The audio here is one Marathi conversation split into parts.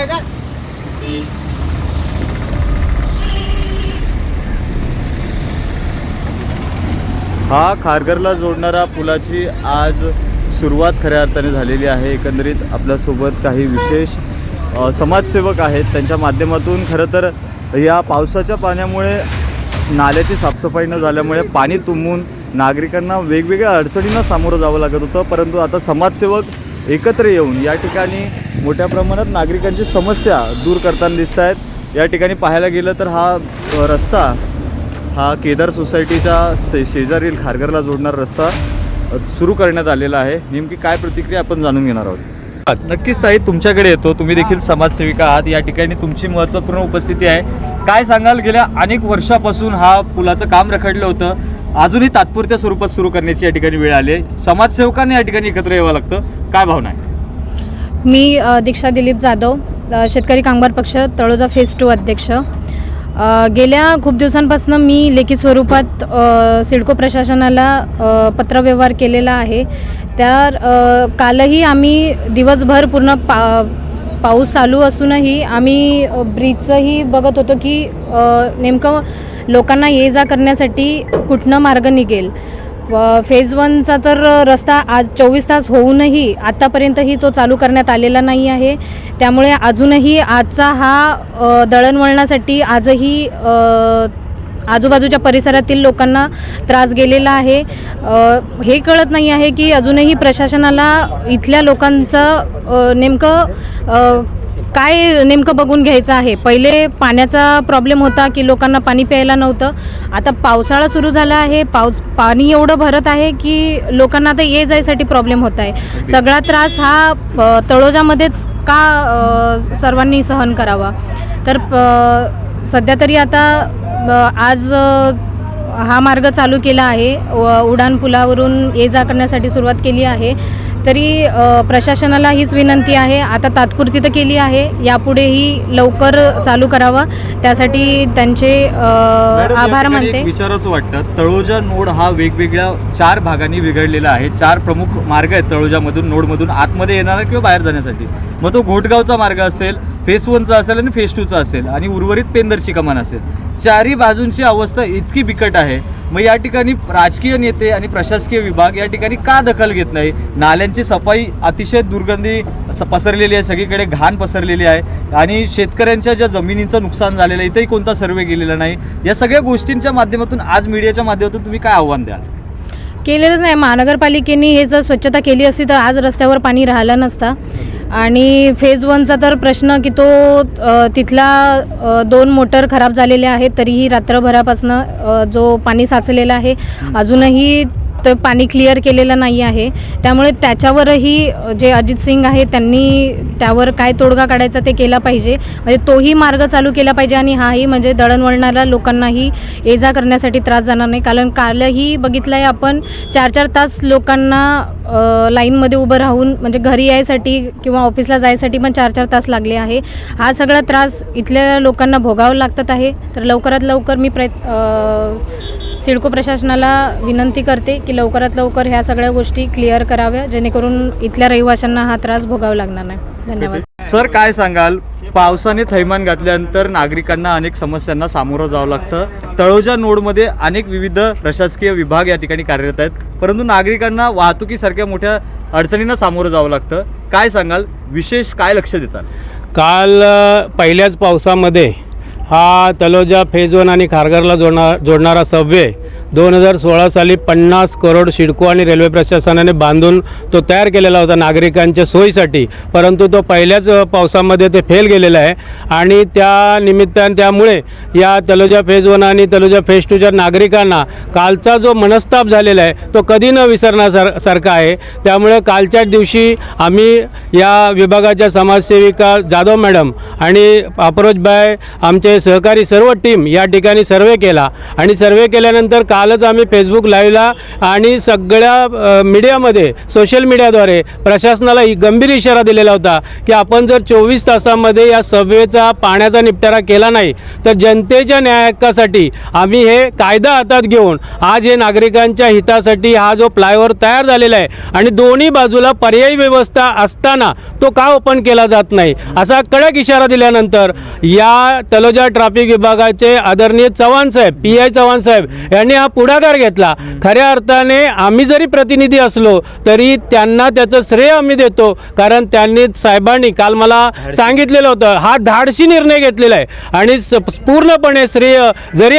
आहे का? हा खारघरला जोडणारा पुलाची आज सुरुवात खऱ्या अर्थाने झालेली आहे. एकंदरीत आपल्यासोबत काही विशेष समाजसेवक आहेत. त्यांच्या माध्यमातून खरं तर या पावसाच्या पाण्यामुळे नाल्याची साफसफाई न झाल्यामुळे पाणी तुंबून नागरिकांना वेगवेगळ्या अडचणींना सामोरं जावं लागत होतं. परंतु आता समाजसेवक एकत्र येऊन या ठिकाणी मोठ्या प्रमाणात नागरिकांची समस्या दूर करताना दिसत आहेत. या ठिकाणी पाहायला गेलं तर हा रस्ता हा केदार सोसायटीच्या शे शेजारील खारघरला जोडणारा रस्ता सुरू करण्यात आलेला आहे. नेमकी काय प्रतिक्रिया आपण जाणून घेणार आहोत? नक्कीच ताई तुमच्याकडे येतो. तुम्ही देखील समाजसेविका आहात. या ठिकाणी तुमची महत्त्वपूर्ण उपस्थिती आहे. काय सांगाल? गेल्या अनेक वर्षापासून हा पुलाचं काम रखडलं होतं. अजूनही तात्पुरत्या स्वरूपात सुरू करण्याची या ठिकाणी वेळ आली आहे. समाजसेवकांनी या ठिकाणी एकत्र यावं लागतं. काय भावना आहे? मी दीक्षा दिलीप जाधव शेतकरी कामगार पक्ष तळोजा फेज टू अध्यक्ष. गेल्या खूप दिवसांपासून मी लेखी स्वरूपात सिडको प्रशासनाला पत्रव्यवहार केलेला आहे. त्या कालही आम्ही दिवसभर पूर्ण पा पाऊस चालू असूनही आम्ही ब्रिजचंही बघत होतो की नेमकं लोकांना ये जा करण्यासाठी कुठनं मार्ग निघेल. व फेज वनचा तर रस्ता आज चोवीस तास होऊनही आत्तापर्यंतही तो चालू करण्यात आलेला नाही आहे. त्यामुळे अजूनही आजचा हा दळणवळणासाठी आजही आजूबाजूच्या परिसरातील लोकांना त्रास गेलेला आहे. हे कळत नाही आहे की अजूनही प्रशासनाला इथल्या लोकांचं नेमकं काय नेमकं बघून घ्यायचं आहे? पहिले पाण्याचा प्रॉब्लेम होता की लोकांना पाणी प्यायला नव्हतं. आता पावसाळा सुरू झाला आहे. पाऊस पाणी एवढं भरत आहे की लोकांना आता ये जायसाठी प्रॉब्लेम होत आहे. सगळा त्रास हा तळोजामध्येच का सर्वांनी सहन करावा? तर सध्या तरी आता आज हा मार्ग चालू केला आहे. व उडान पुलावरून ये जा करण्यासाठी सुरुवात केली आहे. तरी प्रशासनाला हीच विनंती आहे. आता तात्पुरती तर केली आहे. यापुढेही लवकर चालू करावा. त्यासाठी त्यांचे आभार मानते. विचारावंसं वाटतं. तळोजा नोड हा वेगवेगळ्या चार भागांनी विघडलेला आहे. चार प्रमुख मार्ग आहेत तळोजामधून नोडमधून. आतमध्ये येणारा किंवा बाहेर जाण्यासाठी. मग तो घोटगावचा मार्ग असेल फेस वनचा असेल आणि फेस टूचा असेल आणि उर्वरित पेंदरची कमान असेल. चारही बाजूंची अवस्था इतकी बिकट आहे. मग या ठिकाणी राजकीय नेते आणि प्रशासकीय विभाग या ठिकाणी का दखल घेत नाही? नाल्यांची सफाई अतिशय दुर्गंधी पसरलेली आहे. सगळीकडे घाण पसरलेली आहे. आणि शेतकऱ्यांच्या ज्या जमिनीचं नुकसान झालेलं आहे इथेही कोणता सर्वे गेलेला नाही. या सगळ्या गोष्टींच्या माध्यमातून आज मीडियाच्या माध्यमातून तुम्ही काय आव्हान द्याल? केलेलंच नाही. महानगरपालिकेने हे जर स्वच्छता केली असती तर आज रस्त्यावर पाणी राहिला नसता. आणि फेज वनचा तर प्रश्न की तो तिथला दोन मोटर खराब झालेले आहेत तरीही रात्रभरापासनं जो पाणी साचलेला आहे अजूनही तर पाणी क्लिअर केलेलं नाही आहे. त्यामुळे त्याच्यावरही जे अजित सिंग आहे त्यांनी त्यावर काय तोडगा काढायचा ते केला पाहिजे. म्हणजे तोही मार्ग चालू केला पाहिजे आणि हाही म्हणजे दळणवळणाऱ्या लोकांनाही ये जा करण्यासाठी त्रास जाणार नाही. कारण कालही बघितलं आहे आपण चार चार तास लोकांना लाईनमध्ये उभं राहून म्हणजे घरी यायसाठी किंवा ऑफिसला जायसाठी पण चार चार तास लागले आहे. हा सगळा त्रास इथल्या लोकांना भोगावं लागतात आहे. तर लवकरात लवकर मी प्रयत् सिडको प्रशासनाला विनंती करते की लवकरात लवकर ह्या सगळ्या गोष्टी क्लिअर कराव्या जेणेकरून इथल्या रहिवाशांना हा त्रास भोगावा लागणार नाही. धन्यवाद. सर काय सांगाल? पावसाने थैमान घातल्यानंतर नागरिकांना अनेक समस्यांना सामोरं जावं लागतं. तळोजा नोडमध्ये अनेक विविध प्रशासकीय विभाग या ठिकाणी कार्यरत आहेत. परंतु नागरिकांना वाहतुकीसारख्या मोठ्या अडचणींना सामोरं जावं लागतं. काय सांगाल? विशेष काय लक्ष देतात? काल पहिल्याच पावसामध्ये हा तलोजा फेज वन आणि खारघरला जोडणार जोडणारा सबवे दोन हजार सोळा साली पन्नास करोड सिडको आणि रेल्वे प्रशासनाने बांधून तो तयार केलेला होता नागरिकांच्या सोयीसाठी. परंतु तो पहिल्याच पावसामध्ये ते फेल गेलेला आहे. आणि त्या निमित्ताने त्यामुळे या तलोजा फेज वन आणि तलोजा फेज टूच्या नागरिकांना कालचा जो मनस्ताप झालेला आहे तो कधी न विसरण्यासार सारखा आहे. त्यामुळे कालच्याच दिवशी आम्ही या विभागाच्या समाजसेविका जाधव मॅडम आणि अप्रोचबाय आमचे सहकारी सर्व टीम या ठिकाणी सर्वे केला. आणि सर्वे केल्यानंतर कालच आम्ही फेसबुक लाईव्हला आणि सगळ्या मीडियामध्ये सोशल मीडियाद्वारे प्रशासनाला गंभीर इशारा दिलेला होता की आपण जर चोवीस तासामध्ये या सभेचा पाण्याचा निपटारा केला नाही तर जनतेच्या न्यायकासाठी आम्ही हे कायदा हातात घेऊन आज हे नागरिकांच्या हितासाठी हा जो फ्लायओव्हर तयार झालेला आहे आणि दोन्ही बाजूला पर्यायी व्यवस्था असताना तो का ओपन केला जात नाही असा कडक इशारा दिल्यानंतर या तलोजा ट्रॅफिक विभागाचे आदरणीय चव्हाण साहेब पी आय चव्हाण साहेब यांनी हा पुढाकार घेतला. खऱ्या अर्थाने आम्ही जरी प्रतिनिधी असलो तरी त्यांना त्याचं श्रेय आम्ही देतो. कारण त्यांनी साहेबांनी काल मला सांगितलेलं होतं हा धाडशी निर्णय घेतलेला आहे. आणि पूर्णपणे श्रेय जरी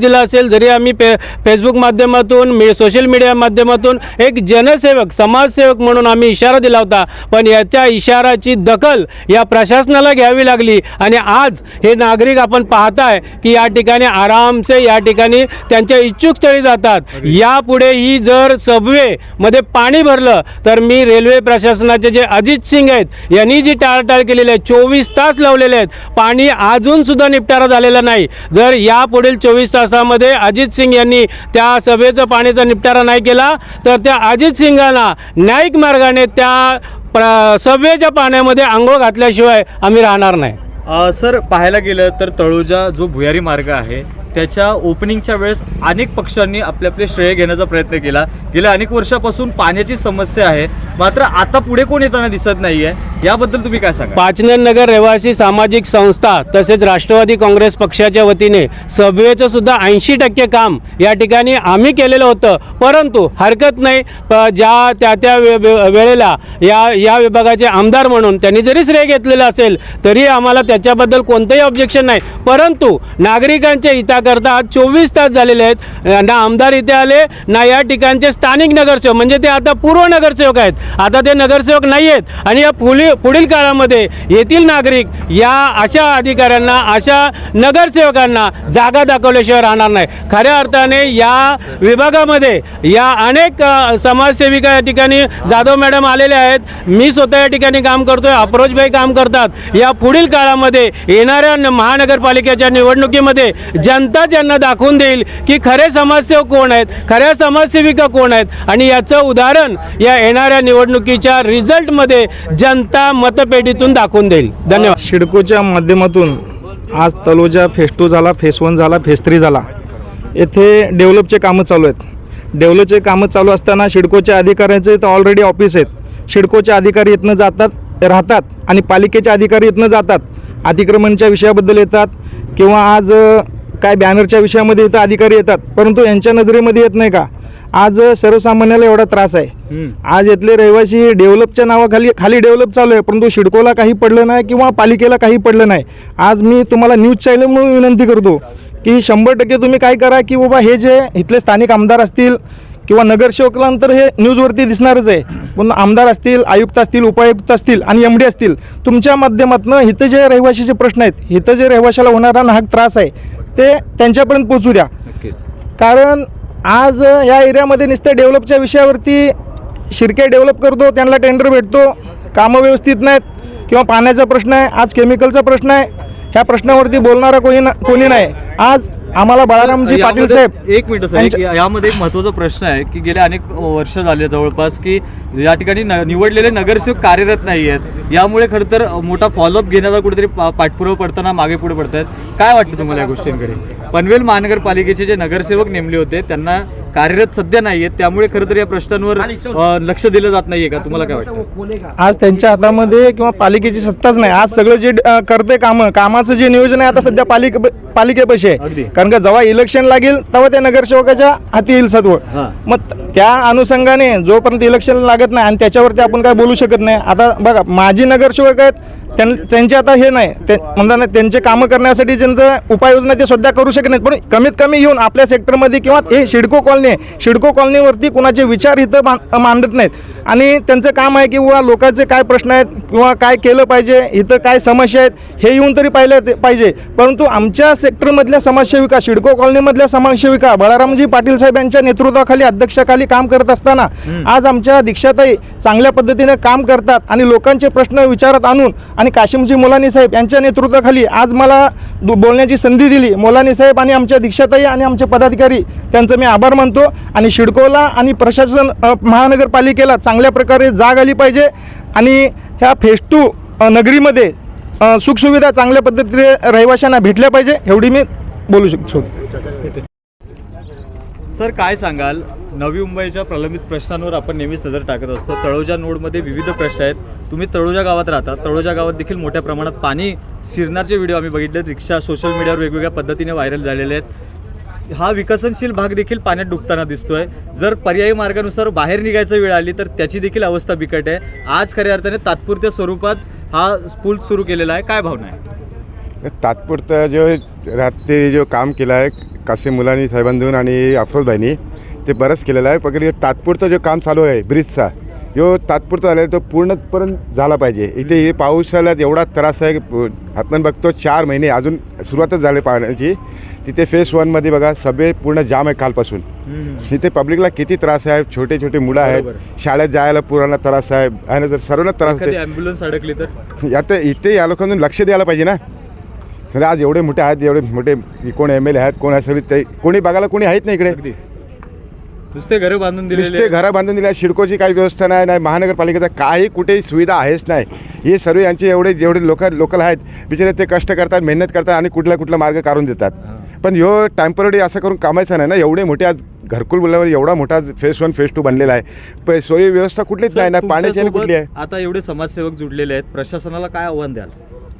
दिला असेल जरी आम्ही पे फेसबुक माध्यमातून मी सोशल मीडिया माध्यमातून एक जनसेवक समाजसेवक म्हणून आम्ही इशारा दिला होता. पण याच्या इशाराची दखल या प्रशासनाला घ्यावी लागली. आणि आज हे नागरिक आपण पाहताय की या ठिकाणी आरामसे या ठिकाणी त्यांच्या इच्छुक स्थळी जातात. यापुढे ही जर सबवेमध्ये पाणी भरलं तर मी रेल्वे प्रशासनाचे जे अजित सिंग आहेत यांनी जी टाळटाळ केलेली आहे चोवीस तास लावलेले आहेत. पाणी अजून सुद्धा निपटारा झालेला नाही. जर यापुढील चोवीस तासामध्ये अजित सिंग यांनी त्या सभेचं पाण्याचा निपटारा नाही केला. तर त्या अजित सिंगांना न्यायिक मार्गाने त्या प्र सभेच्या पाण्यामध्ये आंघोळ घातल्याशिवाय आम्ही राहणार नाही. सर पाहायला गेलं तर तळोजा जो भुयारी मार्ग आहे त्याच्या ओपनिंगच्या वेळेस अनेक पक्षांनी आपले आपले श्रेय घेण्याचा प्रयत्न केला. गेल्या अनेक वर्षापासून पाण्याची समस्या आहे. मात्र आता पुढे कोण येताना दिसत नाहीये? याबद्दल तुम्ही काय सांगा पाचनन नगर रहिवासी सामाजिक संस्था तसेच राष्ट्रवादी काँग्रेस पक्षाच्या वतीने सभेचं सुद्धा ऐंशी टक्के काम या ठिकाणी आम्ही केलेलं होतं. परंतु हरकत नाही. प- ज्या त्या त्या वे- वेळेला या या विभागाचे आमदार म्हणून त्यांनी जरी श्रेय घेतलेलं असेल तरी आम्हाला त्याच्याबद्दल कोणतंही ऑब्जेक्शन नाही. परंतु नागरिकांच्या हिता हिताकरता आज चोवीस तास झालेले आहेत. ना आमदार इथे आले ना या ठिकाणचे स्थानिक नगरसेवक म्हणजे ते आता पूर्व नगरसेवक आहेत. आता ते नगरसेवक नाही आहेत. आणि या पुढील पुढील काळामध्ये येथील नागरिक या अशा अधिकाऱ्यांना अशा नगरसेवकांना जागा दाखवल्याशिवाय राहणार नाही. खऱ्या अर्थाने या विभागामध्ये या अनेक समाजसेविका या ठिकाणी जाधव मॅडम आलेले आहेत. मी स्वतः या ठिकाणी काम करतोय अप्रोचभाई काम करतात. या पुढील काळामध्ये येणाऱ्या महानगरपालिकेच्या निवडणुकीमध्ये जनता त्यांना दाखवून देईल की खरे समाजसेवक कोण आहेत खऱ्या समाजसेविका कोण आहेत. आणि याचं उदाहरण या येणाऱ्या निवडणुकीच्या रिझल्टमध्ये जनता मतपेटीतून दाखवून देईल. धन्यवाद. शिडकोच्या माध्यमातून आज तलोजा फेस टू झाला फेस वन झाला फेस थ्री झाला. येथे डेव्हलपचे कामं चालू आहेत. डेव्हलपचे कामं चालू असताना शिडकोच्या अधिकाऱ्यांचे तर ऑलरेडी ऑफिस आहेत. शिडकोचे अधिकारी इथनं जातात राहतात आणि पालिकेचे अधिकारी इथनं जातात. अतिक्रमणच्या विषयाबद्दल येतात किंवा आज काय बॅनरच्या विषयामध्ये इथं अधिकारी येतात परंतु यांच्या नजरेमध्ये येत नाही का? आज सर्वसामान्याला एवढा त्रास आहे. आज इथले रहिवासी डेव्हलपच्या नावाखाली खाली डेव्हलप चालू आहे परंतु शिडकोला काही पडलं नाही किंवा पालिकेला काही पडलं नाही. आज मी तुम्हाला न्यूज चॅनल म्हणून विनंती करतो की शंभर टक्के तुम्ही काय करा की बाबा हे जे इथले स्थानिक आमदार असतील किंवा नगरसेवकांतर हे न्यूजवरती दिसणारच आहे. पण आमदार असतील आयुक्त असतील उपायुक्त असतील आणि एम डी असतील तुमच्या माध्यमातून इथं जे रहिवाशीचे प्रश्न आहेत इथं जे रहिवाशाला होणारा नाहक त्रास आहे ते त्यांच्यापर्यंत पोचू द्या. कारण आज या एरियामध्ये नुसतं डेव्हलपच्या विषयावरती शिरके डेव्हलप करतो त्यांना टेंडर भेटतो कामं व्यवस्थित नाहीत किंवा पाण्याचा प्रश्न आहे आज केमिकलचा प्रश्न आहे ह्या प्रश्नावरती बोलणारा कोणी ना कोणी नाही. आज आम्हाला बाळारामजी पाटील साहेब एक मिनिट साहेब यांच्या- यामध्ये एक महत्त्वाचा प्रश्न आहे की गेले अनेक वर्ष झाले जवळपास की या ठिकाणी न- निवडलेले नगरसेवक कार्यरत नाही आहेत. यामुळे खरं तर मोठा फॉलोअप घेण्याचा कुठेतरी पा- पाठपुरावा पडताना मागे पुढे पडत आहेत काय वाटतं तुम्हाला या गोष्टींकडे? पनवेल महानगरपालिकेचे जे नगरसेवक नेमले होते त्यांना कार्यरत सध्या नाही आहेत त्यामुळे खरं तर या प्रश्नांवर लक्ष दिलं जात नाहीये का? तुम्हाला काय वाटतं? आज त्यांच्या हातामध्ये किंवा पालिकेची सत्ताच नाही. आज सगळं जे करते कामं कामाचं जे नियोजन आहे आता सध्या पालिके पालिकेपाशी. आहे. कारण का जेव्हा इलेक्शन लागेल तेव्हा त्या नगरसेवकाच्या हाती येईल सत्व. मग त्या अनुषंगाने जोपर्यंत इलेक्शन लागत नाही आणि त्याच्यावरती आपण काय बोलू शकत नाही आता बघा माजी नगरसेवक आहेत त्यांचे आता हे नाही. ते म्हणतात ना त्यांचे कामं करण्यासाठी ज्यांचं उपाययोजना ते सध्या करू शकत नाहीत. पण कमीत कमी येऊन आपल्या सेक्टरमध्ये किंवा हे शिडको कॉलनी आहे शिडको कॉलनीवरती कुणाचे विचार इथं मांडत नाहीत. आणि त्यांचं काम आहे की बुवा लोकांचे काय प्रश्न आहेत किंवा काय केलं पाहिजे इथं काय समस्या आहेत हे येऊन तरी पाहिलं पाहिजे. परंतु आमच्या सेक्टरमधल्या समाजसेविका शिडको कॉलनीमधल्या समाजसेविका बळारामजी पाटील साहेब यांच्या नेतृत्वाखाली अध्यक्षाखाली काम करत असताना आज आमच्या दीक्षाताई चांगल्या पद्धतीने काम करतात आणि लोकांचे प्रश्न विचारात आणून आणि काशिमजी मोलानी साहेब यांच्या नेतृत्वाखाली आज मला बोलण्याची संधी दिली. मोलानी साहेब आणि आमच्या दीक्षाताई आणि आमचे पदाधिकारी त्यांचं मी आभार मानतो. आणि शिडकोला आणि प्रशासन महानगरपालिकेला चांगल्या प्रकारे जाग आली पाहिजे. आणि ह्या फेस टू नगरीमध्ये सुखसुविधा चांगल्या पद्धतीने रहिवाशांना भेटल्या पाहिजे एवढी मी बोलू शकतो. सर काय सांगाल? नवी मुंबईच्या प्रलंबित प्रश्नांवर आपण नेहमीच नजर टाकत असतो. तळोजा नोडमध्ये विविध प्रश्न आहेत. तुम्ही तळोजा गावात राहता. तळोजा गावात देखील मोठ्या प्रमाणात पाणी शिरण्याचे व्हिडिओ आम्ही बघितले रिक्षा सोशल मीडियावर वेगवेगळ्या पद्धतीने व्हायरल झालेले आहेत. हा विकसनशील भाग देखील पाण्यात डुबताना दिसतोय. जर पर्यायी मार्गानुसार बाहेर निघायची वेळ आली तर त्याची देखील अवस्था बिकट आहे. आज खऱ्या अर्थाने तात्पुरत्या स्वरूपात हा पूल सुरू केलेला आहे. काय भावना आहे? तात्पुरता जो रात्री जो काम केलं आहे कासे मुलांनी साहेबांतून आणि अफरोजभाईनी ते बरंच केलेलं आहे. पण हे तात्पुरतं जो काम चालू आहे ब्रिजचा जो तात्पुरता झाला आहे तो पूर्णपर्यंत झाला पाहिजे. इथे हे पावसाळ्यात एवढा त्रास आहे आपण बघतो चार महिने अजून सुरुवातच झाली पाण्याची तिथे फेस वनमध्ये बघा सभे पूर्ण जाम आहे कालपासून. इथे पब्लिकला किती त्रास आहे छोटे छोटे मुलं आहेत. शाळेत जायला पुराणा त्रास आहे आणि जर सर्वांना त्रास ॲम्ब्युलन्स अडकली तर? आता इथे या लोकांना लक्ष द्यायला पाहिजे ना. सगळे आज एवढे मोठे आहेत एवढे मोठे कोण एम एल ए आहेत कोण आहे सगळे ते कोणी बघायला कोणी आहेत ना इकडे? नुसते घरं बांधून दिलेले नुसते घरं बांधून दिल्या शिडकोची काही व्यवस्था नाही नाही महानगरपालिकेचा काही कुठेही सुविधा आहेच नाही. हे सर्व यांचे एवढे जेवढे लोक लोकल आहेत बिचारे ते कष्ट करतात मेहनत करतात आणि कुठला कुठला मार्ग काढून देतात. पण ह्यो टेंपररी असं करून कामायचं नाही ना. एवढे मोठे आज घरकुल बोलल्यावर एवढा मोठा फेस वन फेस टू बनलेला आहे. पण सोयी व्यवस्था कुठलीच नाही ना. पाण्याची कुठली आहे? आता एवढे समाजसेवक जुडलेले आहेत. प्रशासनाला काय आव्हान द्याल?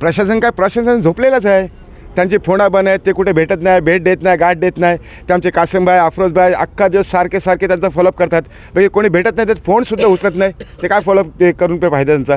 प्रशासन काय प्रशासन झोपलेलंच आहे. त्यांची फोणा बन आहेत ते कुठे भेटत नाही भेट देत नाही गाठ देत नाही. ते आमचे कासिमबाई अफरोजबाई अख्खा दिवस सारखे सारखे त्यांचा फॉलोअप करतात. म्हणजे कोणी भेटत नाही तर फोनसुद्धा उचलत नाही. ते काय फॉलोअप ते करून पे फायदा त्यांचा?